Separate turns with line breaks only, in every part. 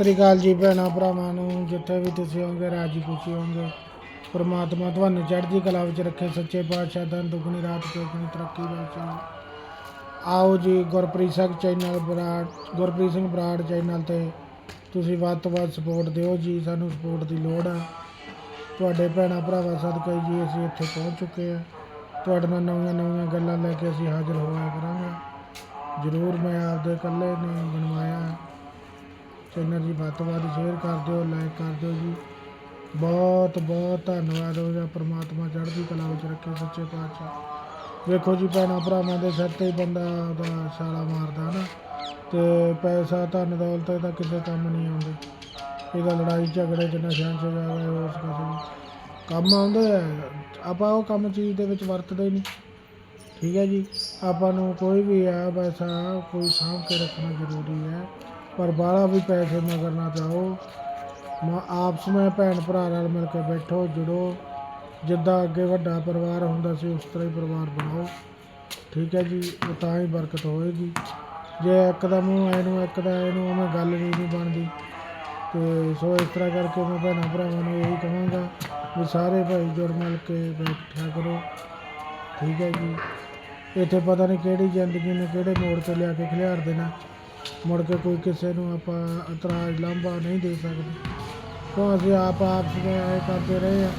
ਸ੍ਰੀ ਅਕਾਲ ਜੀ ਭੈਣਾਂ ਭਰਾਵਾਂ ਨੂੰ, ਜਿੱਥੇ ਵੀ ਤੁਸੀਂ ਹੋਗੇ ਰਾਜੀ ਖੁਸ਼ੀ ਹੋਗੇ ਪਰਮਾਤਮਾ ਤੁਹਾਨੂੰ ਚੜ੍ਹਦੀ ਕਲਾ ਵਿੱਚ ਰੱਖੇ, ਸੱਚੇ ਪਾਤਸ਼ਾਹ ਦਾ ਦੁਗਣੀ ਰਾਤ ਚੌਗਣੀ ਤਰੱਕੀ ਬਖਸ਼ੇ। ਆਓ ਜੀ ਗੁਰਪ੍ਰੀਤ ਸਿੰਘ ਚੈਨਲ ਬਰਾੜ, ਗੁਰਪ੍ਰੀਤ ਸਿੰਘ ਬਰਾੜ ਚੈਨਲ ਤੇ ਤੁਸੀਂ ਵੱਧ ਤੋਂ ਵੱਧ ਸਪੋਰਟ ਦਿਓ ਜੀ, ਸਾਨੂੰ ਸਪੋਰਟ ਦੀ ਲੋੜ ਆ। ਤੁਹਾਡੇ ਭੈਣਾਂ ਭਰਾਵਾਂ ਸਦਕਾ ਹੀ ਜੀ ਅਸੀਂ ਇੱਥੇ ਪਹੁੰਚ ਚੁੱਕੇ ਆ। ਤੁਹਾਡੇ ਨਾਲ ਨਵੀਆਂ ਨਵੀਆਂ ਗੱਲਾਂ ਲੈ ਕੇ ਅਸੀਂ ਹਾਜ਼ਰ ਹੋਇਆ ਕਰਾਂਗੇ। ਜ਼ਰੂਰ ਮੈਂ ਆਪਦੇ ਇਕੱਲੇ ਨੇ ਬਣਵਾਇਆ। ਚੈਨਲ ਜੀ, ਵੱਧ ਤੋਂ ਵੱਧ ਸ਼ੇਅਰ ਕਰ ਦਿਓ ਲਾਈਕ ਕਰ ਦਿਓ ਜੀ। ਬਹੁਤ ਬਹੁਤ ਧੰਨਵਾਦ ਹੋਗਾ ਪ੍ਰਮਾਤਮਾ ਚੜ੍ਹਦੀ ਕਲਾ ਵਿੱਚ ਰੱਖੇ ਸੱਚੇ ਪਾਤਸ਼ਾਹ। ਵੇਖੋ ਜੀ ਭੈਣਾਂ, ਭਰਾਵਾਂ ਦੇ ਸਿਰ ਤੇ ਬੰਦਾ ਦਾ ਛਾਲਾ ਮਾਰਦਾ ਨਾ। ਤੇ ਪੈਸਾ, ਧਨ, ਦੌਲਤ ਤਾਂ ਕਿਸੇ ਕੰਮ ਨਹੀਂ ਆਉਂਦੇ। ਇਹਦਾ ਲੜਾਈ, ਝਗੜੇ ਚ ਨਸ਼ਿਆਂ ਚ ਜਾ ਗਏ ਉਸ ਕਿਸੇ ਕੰਮ ਆਉਂਦੇ ਹੈ। ਆਪਾਂ ਉਹ ਕੰਮ ਚੀਜ਼ ਦੇ ਵਿੱਚ ਵਰਤਦੇ ਨਹੀਂ। ਠੀਕ ਹੈ ਜੀ। ਆਪਾਂ ਨੂੰ ਕੋਈ ਵੀ ਆ ਪੈਸਾ, ਕੋਈ ਸਾਂਭ ਕੇ ਰੱਖਣਾ ਜ਼ਰੂਰੀ ਹੈ। ਪਰ ਬਾਹਲਾ ਵੀ ਪੈਸੇ ਮਗਰ ਨਾ ਜਾਓ। ਮ- ਆਪਸ ਵਿੱਚ ਭੈਣ ਭਰਾ ਨਾਲ ਮਿਲ ਕੇ ਬੈਠੋ, ਜੁੜੋ। ਜਿੱਦਾਂ ਅੱਗੇ ਵੱਡਾ ਪਰਿਵਾਰ ਹੁੰਦਾ ਸੀ, ਉਸ ਤਰ੍ਹਾਂ ਹੀ ਪਰਿਵਾਰ ਬਣਾਓ। ਠੀਕ ਹੈ ਜੀ, ਉਹ ਤਾਂ ਹੀ ਬਰਕਤ ਹੋਏਗੀ। ਜੇ ਇੱਕਦਮ ਦਾ ਨੂੰ ਇਹਨੂੰ ਇੱਕ ਦਾ ਇਹਨੂੰ ਉਵੇਂ ਗੱਲ ਵੀ ਨਹੀਂ ਬਣਦੀ। ਤੇ ਸੋ ਇਸ ਤਰ੍ਹਾਂ ਕਰਕੇ ਮੈਂ ਭੈਣਾਂ ਭਰਾਵਾਂ ਨੂੰ ਇਹੀ ਕਹਾਂਗਾ ਵੀ ਸਾਰੇ ਭਾਈ ਜੁੜ ਮਿਲ ਕੇ ਬੈਠਿਆ ਕਰੋ। ਠੀਕ ਹੈ ਜੀ। ਇੱਥੇ ਪਤਾ ਨਹੀਂ ਕਿਹੜੀ ਜ਼ਿੰਦਗੀ ਨੇ ਕਿਹੜੇ ਮੋੜ ਤੇ ਲਿਆ ਕੇ ਖਿਲਾਰ ਦੇਣਾ। ਮੁੜ ਕੇ ਕੋਈ ਕਿਸੇ ਨੂੰ ਆਪਾਂ ਇਤਰਾਜ਼ ਲਾਂਭਾ ਨਹੀਂ ਦੇ ਸਕਦੇ। ਕਿਉਂ ਅਸੀਂ ਆਪ ਆਪ ਵਿੱਚ ਐ ਕਰਦੇ ਰਹੇ ਆ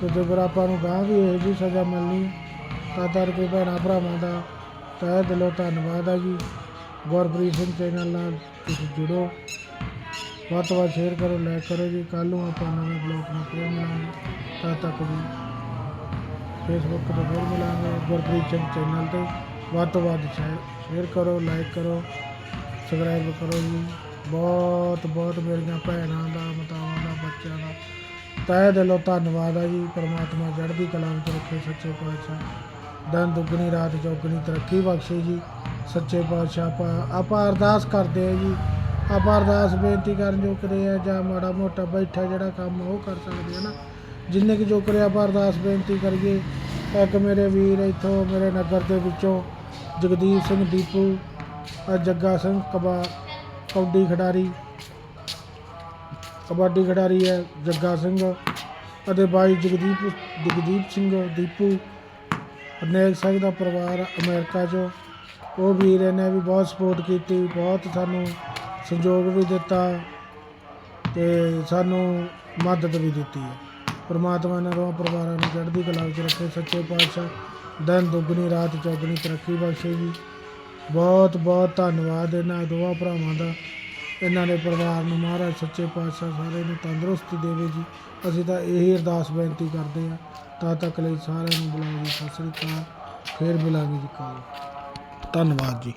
ਤੇ ਜੇਕਰ ਆਪਾਂ ਨੂੰ ਗਾਂ ਵੀ ਇਹ ਜੀ ਸਜ਼ਾ ਮਿਲਣੀ, ਤਾਂ ਦਰ ਕੋਈ ਭੈਣਾਂ ਭਰਾਵਾਂ ਦਾ ਤਹਿ ਦਿਲੋਂ ਧੰਨਵਾਦ ਆ ਜੀ। ਗੁਰਪ੍ਰੀਤ ਸਿੰਘ ਚੈਨਲ ਨਾਲ ਤੁਸੀਂ ਜੁੜੋ। ਵੱਧ ਤੋਂ ਵੱਧ ਸ਼ੇਅਰ ਕਰੋ ਲਾਈਕ ਕਰੋ ਜੀ। ਕੱਲ੍ਹ ਨੂੰ ਆਪਾਂ ਨਵੇਂ ਬਲੌਗ ਨਾਲ ਫਿਰ ਮਿਲਾਂਗੇ। ਤਦ ਤੱਕ ਵੀ ਫੇਸਬੁੱਕ ਤੇ ਫਿਰ ਮਿਲਾਂਗੇ ਗੁਰਪ੍ਰੀਤ ਸਿੰਘ ਚੈਨਲ ਤੇ। ਵੱਧ ਤੋਂ ਵੱਧ ਸ਼ੇਅਰ ਕਰੋ ਲਾਈਕ ਕਰੋ। ਸਬਸਕ੍ਰਾਈਬ ਕਰੋ ਜੀ। ਬਹੁਤ ਬਹੁਤ ਮੇਰੀਆਂ ਭੈਣਾਂ ਦਾ, ਮਾਤਾਵਾਂ ਦਾ, ਬੱਚਿਆਂ ਦਾ। ਤਹਿ ਦਿਲੋਂ ਧੰਨਵਾਦ ਆ ਜੀ। ਪਰਮਾਤਮਾ ਚੜ੍ਹਦੀ ਕਲਾ ਵਿੱਚ ਰੱਖੇ ਸੱਚੇ ਪਾਤਸ਼ਾਹ। ਦਿਨ ਦੁੱਗਣੀ, ਰਾਤ ਚੌਗਣੀ ਤਰੱਕੀ ਬਖਸ਼ੇ ਜੀ। ਸੱਚੇ ਪਾਤਸ਼ਾਹ ਆਪਾਂ ਆਪਾਂ ਅਰਦਾਸ ਕਰਦੇ ਆ ਜੀ। ਆਪਾਂ ਅਰਦਾਸ ਬੇਨਤੀ ਕਰਨ ਜੋ ਕਰੇ ਜਾਂ ਮਾੜਾ ਮੋਟਾ ਬੈਠਾ ਜਿਹੜਾ ਕੰਮ ਉਹ ਕਰ ਸਕਦੇ ਆ ਨਾ। ਜਿੰਨੇ ਕਿ ਜੋ ਕਰੇ ਆਪਾਂ ਅਰਦਾਸ ਬੇਨਤੀ ਕਰੀਏ। ਇੱਕ ਮੇਰੇ ਵੀਰ ਇੱਥੋਂ, ਮੇਰੇ ਨਗਰ ਦੇ ਵਿੱਚੋਂ ਜਗਦੀਪ ਸਿੰਘ ਦੀਪੂ ਜੱਗਾ ਸਿੰਘ, ਕਬਾ ਕਬੱਡੀ ਖਿਡਾਰੀ। ਕਬੱਡੀ ਖਿਡਾਰੀ ਹੈ ਜੱਗਾ ਸਿੰਘ ਅਤੇ ਬਾਈ ਜਗਦੀਪ ਜਗਦੀਪ ਸਿੰਘ, ਦੀਪੂ। ਅਨੇਕ ਸਿੰਘ ਦਾ ਪਰਿਵਾਰ ਅਮਰੀਕਾ 'ਚ। ਉਹ ਵੀਰ ਨੇ ਵੀ ਬਹੁਤ ਸਪੋਰਟ ਕੀਤੀ, ਬਹੁਤ ਸਾਨੂੰ ਸਹਿਯੋਗ ਵੀ ਦਿੱਤਾ ਤੇ ਸਾਨੂੰ ਮਦਦ ਵੀ ਦਿੱਤੀ ਹੈ। ਪਰਮਾਤਮਾ ਨੇ ਦੋਵਾਂ ਪਰਿਵਾਰਾਂ ਨੂੰ ਚੜ੍ਹਦੀ ਕਲਾ ਵਿੱਚ ਰੱਖੇ। ਸੱਚੇ ਪਾਤਸ਼ਾਹ ਦਿਨ ਦੁੱਗਣੀ, ਰਾਤ ਚੌਗਣੀ ਤਰੱਕੀ ਬਖਸ਼ੇ ਜੀ। ਬਹੁਤ ਬਹੁਤ ਧੰਨਵਾਦ ਇਹਨਾਂ ਦੋਵਾਂ ਭਰਾਵਾਂ ਦਾ, ਇਹਨਾਂ ਦੇ ਪਰਿਵਾਰ ਨੂੰ ਮਹਾਰਾਜ ਸੱਚੇ ਪਾਤਸ਼ਾਹ ਸਾਰੇ ਨੂੰ ਤੰਦਰੁਸਤੀ ਦੇਵੇ ਜੀ। ਅਸੀਂ ਤਾਂ ਇਹੀ ਅਰਦਾਸ ਬੇਨਤੀ ਕਰਦੇ ਹਾਂ। ਤਾਂ ਤੱਕ ਲਈ ਸਾਰਿਆਂ ਨੂੰ ਬੁਲਾਓ ਜੀ। ਸਤਿ ਸ੍ਰੀ ਅਕਾਲ। ਫੇਰ ਮਿਲਾਂਗੇ ਜੀ ਕੱਲ੍ਹ। ਧੰਨਵਾਦ ਜੀ।